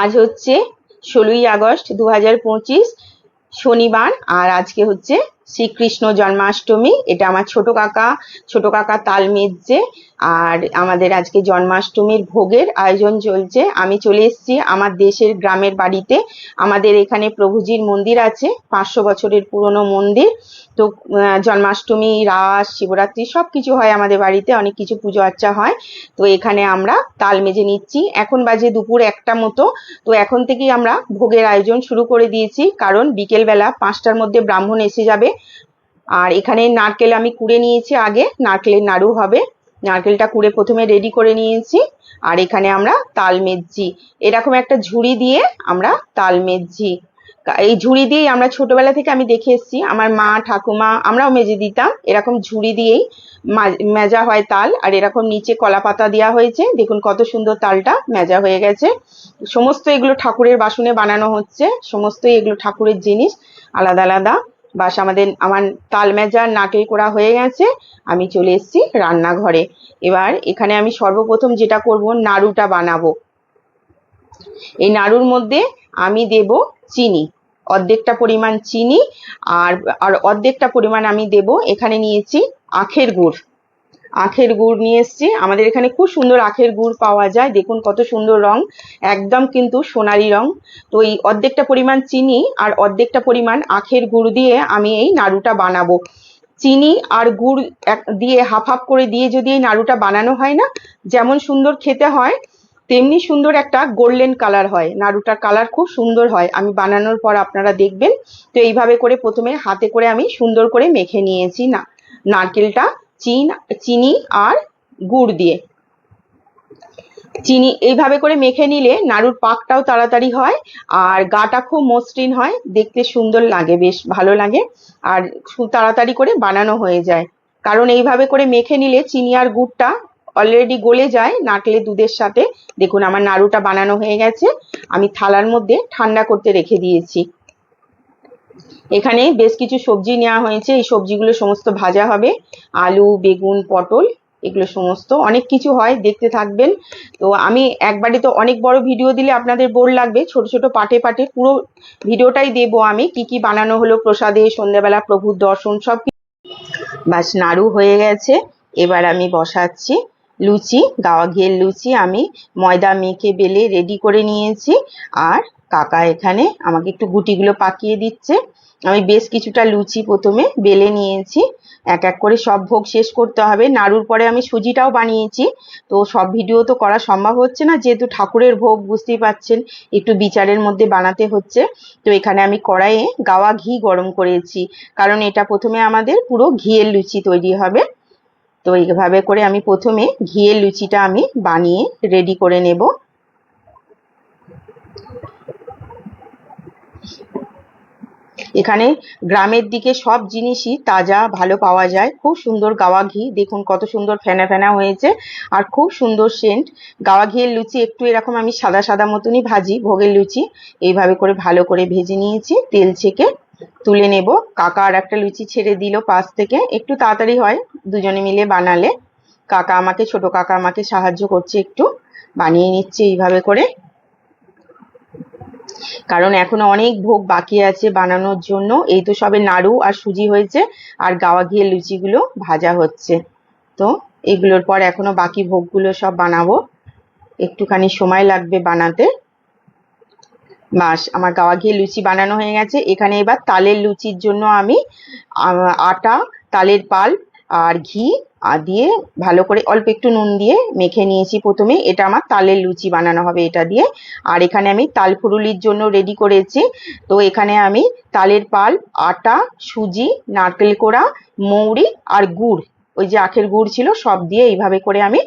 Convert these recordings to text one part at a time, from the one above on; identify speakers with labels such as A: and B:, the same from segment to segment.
A: আজ হচ্ছে ষোলোই আগস্ট দু হাজার পঁচিশ শনিবার আর আজকে হচ্ছে শ্রীকৃষ্ণ জন্মাষ্টমী, এটা আমার ছোট কাকা ছোট কাকা তাল মেজছে আর আমাদের আজকে জন্মাষ্টমীর ভোগের আয়োজন চলছে। আমি চলে এসেছি আমার দেশের গ্রামের বাড়িতে। আমাদের এখানে প্রভুজির মন্দির আছে, পাঁচশো বছরের পুরনো মন্দির। তো জন্মাষ্টমী, রাস, শিবরাত্রি সব কিছু হয় আমাদের বাড়িতে, অনেক কিছু পুজো আর্চা হয়। তো, এখানে আমরা তাল মেজে নিচ্ছি। এখন বাজে দুপুর একটা মতো। তো, এখন থেকেই আমরা ভোগের আয়োজন শুরু করে দিয়েছি, কারণ বিকেলবেলা পাঁচটার মধ্যে ব্রাহ্মণ এসে যাবে। আর এখানে নারকেল আমি কুড়ে নিয়েছি আগে নারকেলের নাড়ু হবে। নারকেলটা কুড়ে প্রথমে রেডি করে নিয়েছি। আর এখানে আমরা তাল মেজছি এরকম একটা ঝুড়ি দিয়ে আমরা তাল মেজছি এই ঝুড়ি দিয়েই আমরা ছোটবেলা থেকে আমি দেখে এসেছি। আমার মা, ঠাকুমা, আমরাও মেজে দিতাম। এরকম ঝুড়ি দিয়েই মেজা হয় তাল। আর এরকম নিচে কলা পাতা দেওয়া হয়েছে। দেখুন কত সুন্দর তালটা মেজা হয়ে গেছে। সমস্ত এগুলো ঠাকুরের বাসনে বানানো হচ্ছে। সমস্তই এগুলো ঠাকুরের জিনিস। আলাদা আলাদা। বাস আমাদের, আমার তাল মেজার নারকেল করা হয়ে গেছে, আমি চলে এসেছি রান্নাঘরে। এবার এখানে আমি সর্বপ্রথম যেটা করব, নাড়ুটা বানাবো। এই নাড়ুর মধ্যে আমি দেব চিনি, অর্ধেকটা পরিমাণ চিনি, আর আর অর্ধেকটা পরিমাণ আমি দেব, এখানে নিয়েছি আখের গুড়। আখের গুড় নিয়ে এসেছি। আমাদের এখানে খুব সুন্দর আখের গুড় পাওয়া যায়। দেখুন কত সুন্দর রং। একদম কিন্তু সোনালি রং। তো এই অর্ধেকটা পরিমাণ চিনি আর অর্ধেকটা পরিমাণ আখের গুড় দিয়ে আমি এই নাড়ুটা বানাবো। চিনি আর গুড় দিয়ে হাফ হাফ করে দিয়ে যদি এই নাড়ুটা বানানো হয় না, যেমন সুন্দর খেতে হয়, তেমনি সুন্দর একটা গোল্ডেন কালার হয়। নাড়ুটার কালার খুব সুন্দর হয়। আমি বানানোর পর আপনারা দেখবেন। তো এইভাবে করে প্রথমে হাতে করে আমি সুন্দর করে মেখে নিয়েছি না নারকেলটা। চিন, চিনি আর গুড় দিয়ে। চিনি এইভাবে করে মেখে নিলে নাড়ুর পাকটাও তাড়াতাড়ি হয় আর গাটা খুব মসৃণ হয়, দেখতে সুন্দর লাগে, বেশ ভালো লাগে আর তাড়াতাড়ি করে বানানো হয়ে যায়। কারণ এইভাবে করে মেখে নিলে চিনি আর গুড়টা অলরেডি গলে যায় নারকেলের দুধের সাথে। দেখুন, আমার নাড়ুটা বানানো হয়ে গেছে। আমি থালার মধ্যে ঠান্ডা করতে রেখে দিয়েছি। এখানে বেশ কিছু সবজি নেওয়া হয়েছে। এই সবজিগুলো সমস্ত ভাজা হবে। আলু, বেগুন, পটল, এগুলো সমস্ত অনেক কিছু হয়, দেখতে থাকবেন। তো আমি একবারে তো অনেক বড় ভিডিও দিলে আপনাদের বোর লাগবে। ছোট ছোট পাটে পাটে পুরো ভিডিওটাই দেবো আমি। কি কি বানানো হলো প্রসাদে, সন্ধ্যাবেলা প্রভুর দর্শন, সব বাস, নাড়ু হয়ে গেছে। এবার আমি বসাচ্ছি লুচি, গাওয়া ঘিয়ের লুচি আমি ময়দা মেখে বেলে রেডি করে নিয়েছি। আর কাকা এখানে আমাকে একটু গুটিগুলো পাকিয়ে দিচ্ছে। আমি বেশ কিছুটা লুচি প্রথমে বেলে নিয়েছি। এক এক করে সব ভোগ শেষ করতে হবে। নাড়ুর পরে আমি সুজিটাও বানিয়েছি। তো সব ভিডিও তো করা সম্ভব হচ্ছে না। যেহেতু ঠাকুরের ভোগ, বুঝতেই পাচ্ছেন, একটু বিচারের মধ্যে বানাতে হচ্ছে। তো এখানে আমি কড়াইয়ে গাওয়া ঘি গরম করেছি। কারণ এটা প্রথমে আমাদের পুরো ঘিয়ের লুচি তৈরি হবে। তো এইভাবে করে আমি প্রথমে ঘিয়ের লুচিটা আমি বানিয়ে রেডি করে নেব। এখানে গ্রামের দিকে সব জিনিসই তাজা, ভালো পাওয়া যায়। খুব সুন্দর গাওয়া ঘি। দেখুন কত সুন্দর ফেনা ফেনা হয়েছে। আর খুব সুন্দর সেন্ট গাওয়া ঘিয়ের লুচি একটু এরকম আমি সাদা সাদা মতনই ভাজি, ভোগের লুচি। এইভাবে করে ভালো করে ভেজে নিয়েছি। তেল ছেঁকে তুলে নেব। কাকা আর একটা লুচি ছেড়ে দিল পাশ থেকে। একটু তাড়াতাড়ি হয় দুজনে মিলে বানালে। কাকা আমাকে, ছোট কাকা আমাকে সাহায্য করছে একটু। বানিয়ে নিচ্ছে এইভাবে করে। কারণ এখনও অনেক ভোগ বাকি আছে বানানোর জন্য। এই তো সবে নাড়ু আর সুজি হয়েছে, আর গাওয়া ঘিয়ের লুচিগুলো ভাজা হচ্ছে। তো এগুলোর পর এখনও বাকি ভোগগুলো সব বানাবো। একটুখানি সময় লাগবে বানাতে। বাস, আমার গাওয়া ঘিয়ে লুচি বানানো হয়ে গেছে। এখানে এবার তালের লুচির জন্য আমি আটা, তালের পাল আর ঘি, আর দিয়ে ভালো করে অল্প একটু নুন দিয়ে মেখে নিয়েছি প্রথমে। এটা আমার তালের লুচি বানানো হবে এটা দিয়ে। আর এখানে আমি তাল ফুরুলির জন্য রেডি করেছি। তো এখানে আমি তালের পাল, আটা, সুজি, নারকেল কোড়া, মৌরি আর গুড়, ওই যে আখের গুড় ছিল, সব দিয়ে এইভাবে করে আমি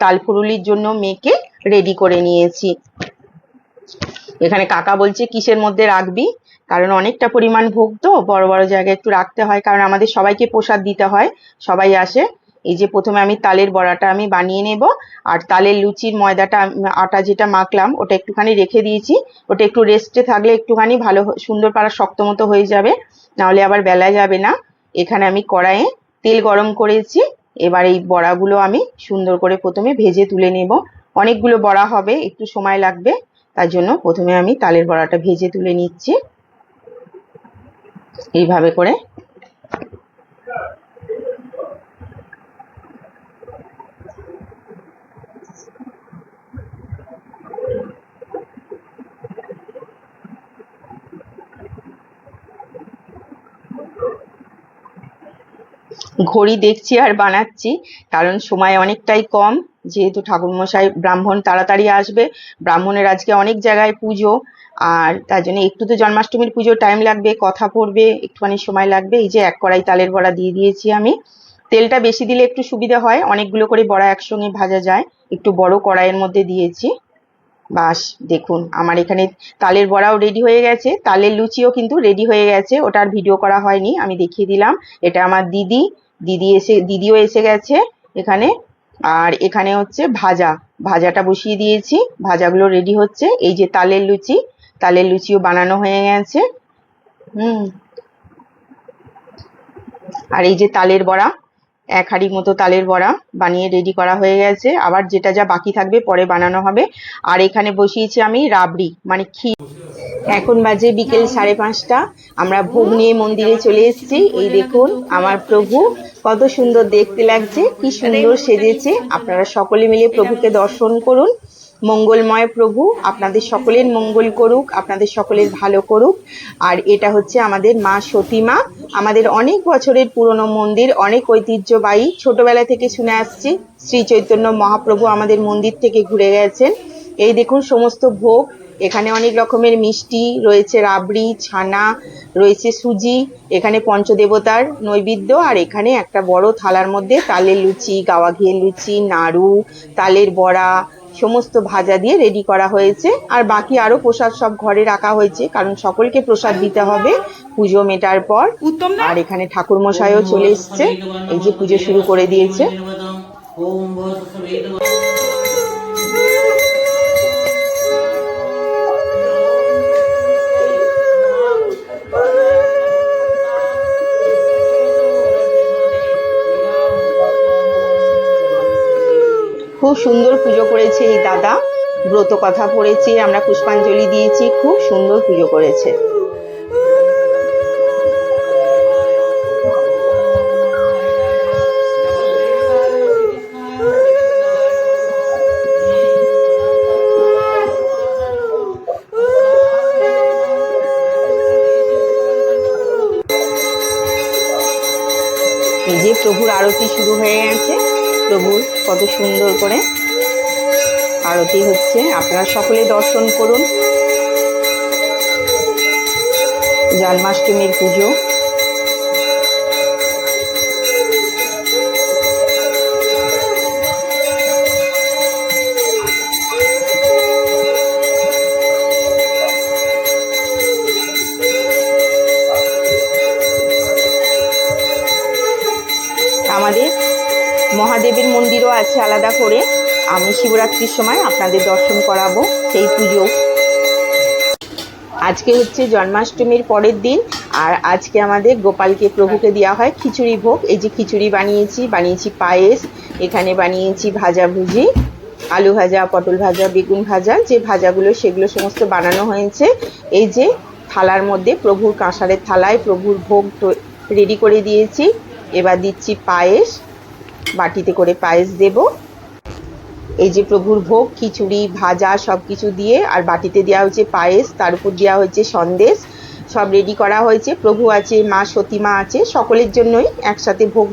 A: তাল ফুরুলির জন্য মেখে রেডি করে নিয়েছি। এখানে কাকা বলছে, কিসের মধ্যে রাখবি? কারণ অনেকটা পরিমাণ ভোগ তো, বড় বড় জায়গায় একটু রাখতে হয়, কারণ আমাদের সবাইকে প্রসাদ দিতে হয়, সবাই আসে। এই যে প্রথমে আমি তালের বড়াটা আমি বানিয়ে নেব, আর তালের লুচির ময়দাটা আটা যেটা মাখলাম, ওটা একটুখানি রেখে দিয়েছি। ওটা একটু রেস্টে থাকলে একটুখানি ভালো সুন্দর পাড়া শক্ত মতো হয়ে যাবে, নাহলে আবার বেলা যাবে না। এখানে আমি কড়াইয়ে তেল গরম করেছি, এবার এই বড়াগুলো আমি সুন্দর করে প্রথমে ভেজে তুলে নেব। অনেকগুলো বড়া হবে, একটু সময় লাগবে, তার জন্য প্রথমে আমি তালের বড়াটা ভেজে তুলে নিচ্ছি। এইভাবে করে। ঘড়ি দেখছি আর বানাচ্ছি কারণ সময় অনেকটাই কম। যেহেতু ঠাকুরমশাই ব্রাহ্মণ তাড়াতাড়ি আসবে, ব্রাহ্মণের আজকে অনেক জায়গায় পুজো, আর তার জন্য একটু তো জন্মাষ্টমীর পুজো টাইম লাগবে, কথা পড়বে, একটুখানি সময় লাগবে, এই যে এক কড়াই তালের বড়া দিয়ে দিয়েছি আমি। তেলটা বেশি দিলে একটু সুবিধা হয়, অনেকগুলো করে বড়া একসঙ্গে ভাজা যায়, একটু বড় কড়াইয়ের মধ্যে দিয়েছি। বাস, দেখুন, আমার এখানে তালের বড়াও রেডি হয়ে গেছে, তালের লুচিও কিন্তু রেডি হয়ে গেছে ওটার ভিডিও করা হয়নি, আমি দেখিয়ে দিলাম। এটা আমার দিদি দিদি এসে, দিদিও এসে গেছে এখানে। আর এখানে হচ্ছে ভাজা। ভাজাটা বসিয়ে দিয়েছি। ভাজাগুলো রেডি হচ্ছে। এই যে তালের লুচি, তালের লুচিও বানানো হয়ে গেছে। হুম। আর এই যে তালের বড়া, এক হাঁড়ি মতো তালের বড়া বানিয়ে রেডি করা হয়ে গেছে। আবার যেটা যা বাকি থাকবে পরে বানানো হবে। আর এখানে বসিয়েছি আমি রাবড়ি মানে ক্ষীর। এখন বাজে বিকেল সাড়ে পাঁচটা। আমরা ভোগ নিয়ে মন্দিরে চলে এসেছি। এই দেখুন, আমার প্রভু, কত সুন্দর দেখতে লাগছে, কি সুন্দর সেজেছে। আপনারা সকলে মিলে প্রভুকে দর্শন করুন। মঙ্গলময় প্রভু, আপনাদের সকলের মঙ্গল করুক, আপনাদের সকলের ভালো করুক। আর এটা হচ্ছে আমাদের মা সতীমা। আমাদের অনেক বছরের পুরনো মন্দির, অনেক ঐতিহ্যবাহী। ছোটবেলা থেকে শুনে আসছি, শ্রী চৈতন্য মহাপ্রভু আমাদের মন্দির থেকে ঘুরে গেছেন। এই দেখুন, সমস্ত ভোগ এখানে অনেক রকমের মিষ্টি রয়েছে রাবড়ি ছানা রয়েছে সুজি এখানে পঞ্চদেবতার নৈবেদ্য আর এখানে একটা বড় থালার মধ্যে তালের লুচি গাওয়া ঘিয়ের লুচি নাড়ু তালের বড়া সমস্ত ভাজা দিয়ে রেডি করা হয়েছে। আর বাকি আরও প্রসাদ সব ঘরে রাখা হয়েছে কারণ সকলকে প্রসাদ দিতে হবে পুজো মেটার পর। আর এখানে ঠাকুর মশাইও চলে এসছে এই যে পুজো শুরু করে দিয়েছে। খুব সুন্দর পুজো করেছে এই দাদা। ব্রত কথা পড়েছে, আমরা পুষ্পাঞ্জলি দিয়েছি, খুব সুন্দর পুজো করেছে। যে প্রভুর আরতি শুরু হয়ে গেছে, প্রভুর কত সুন্দর করে আরতি হচ্ছে। আপনারা সকলে দর্শন করুন। জন্মাষ্টমীর পুজো। মহাদেবের মন্দিরও আছে আলাদা করে। আমি শিবরাত্রির সময় আপনাদের দর্শন করাবো সেই পুজো। আজকে হচ্ছে জন্মাষ্টমীর পরের দিন, আর আজকে আমাদের গোপালকে প্রভুকে দেওয়া হয় খিচুড়ি ভোগ। এই যে খিচুড়ি বানিয়েছি বানিয়েছি পায়েস, এখানে বানিয়েছি ভাজাভুজি আলু ভাজা, পটল ভাজা, বেগুন ভাজা, যে ভাজাগুলো সেগুলো সমস্ত বানানো হয়েছে। এই যে থালার মধ্যে প্রভুর কাঁসারের থালায় প্রভুর ভোগ রেডি করে দিয়েছি। এবার দিচ্ছি পায়েস। বাটিতে করে পায়েস দেব। এই যে প্রভুর ভোগ, খিচুড়ি, ভাজা সব কিছু দিয়ে, আর বাটিতে দেওয়া হয়েছে পায়েস, তার উপর দেওয়া হয়েছে সন্দেশ, সব রেডি করা হয়েছে। প্রভু আছে, মা সতীমা আছে, সকলের জন্যই একসাথে ভোগ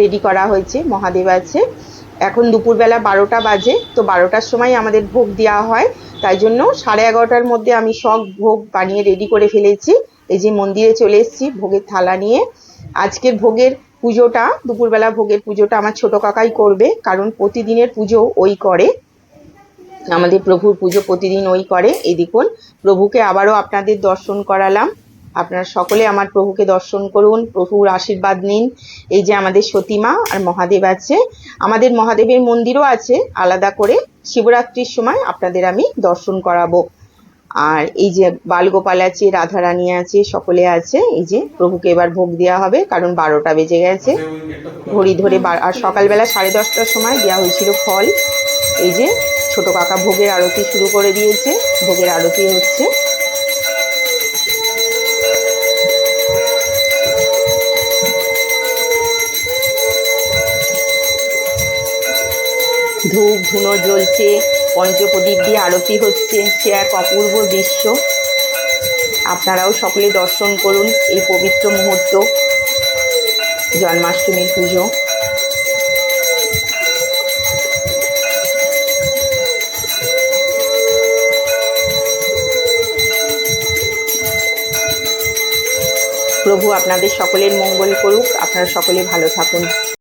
A: রেডি করা হয়েছে, মহাদেব আছে। এখন দুপুরবেলা বারোটা বাজে, তো বারোটার সময় আমাদের ভোগ দেওয়া হয়। তাই জন্য সাড়ে এগারোটার মধ্যে আমি সব ভোগ বানিয়ে রেডি করে ফেলেছি। এই যে মন্দিরে চলে এসেছি, ভোগের থালা নিয়ে। আজকের ভোগের পুজোটা, দুপুরবেলা ভোগের পুজোটা আমার ছোট কাকাই করবে, কারণ প্রতিদিনের পুজো ওই করে। আমাদের প্রভুর পুজো প্রতিদিন ওই করে। এই দেখুন, প্রভুকে আবারও আপনাদের দর্শন করালাম। আপনারা সকলে আমার প্রভুকে দর্শন করুন, প্রভুর আশীর্বাদ নিন। এই যে আমাদের সতীমা আর মহাদেব আছে, আমাদের মহাদেবের মন্দিরও আছে, আলাদা করে শিবরাত্রির সময় আপনাদের আমি দর্শন করাবো। আর এই যে বালগোপাল আছে, রাধারানী আছে, সকলে আছে, এই যে প্রভুকে এবার ভোগ দেওয়া হবে, কারণ বারোটা বেজে গেছে। ঘড়ি ধরে আর সকালবেলা সাড়ে দশটার সময় দেওয়া হয়েছিল ফল। এই যে ছোট কাকা ভোগের আরতি শুরু করে দিয়েছে, ভোগের আরতি হচ্ছে। ধূপ ধুনো জ্বলছে পঞ্চপ্রদীপ দিয়ে আরতি হচ্ছে, সে এক অপূর্ব দৃশ্য। আপনারাও সকলে দর্শন করুন এই পবিত্র মুহূর্ত, জন্মাষ্টমীর পুজো। প্রভু আপনাদের সকলের মঙ্গল করুক, আপনারা সকলে ভালো থাকুন।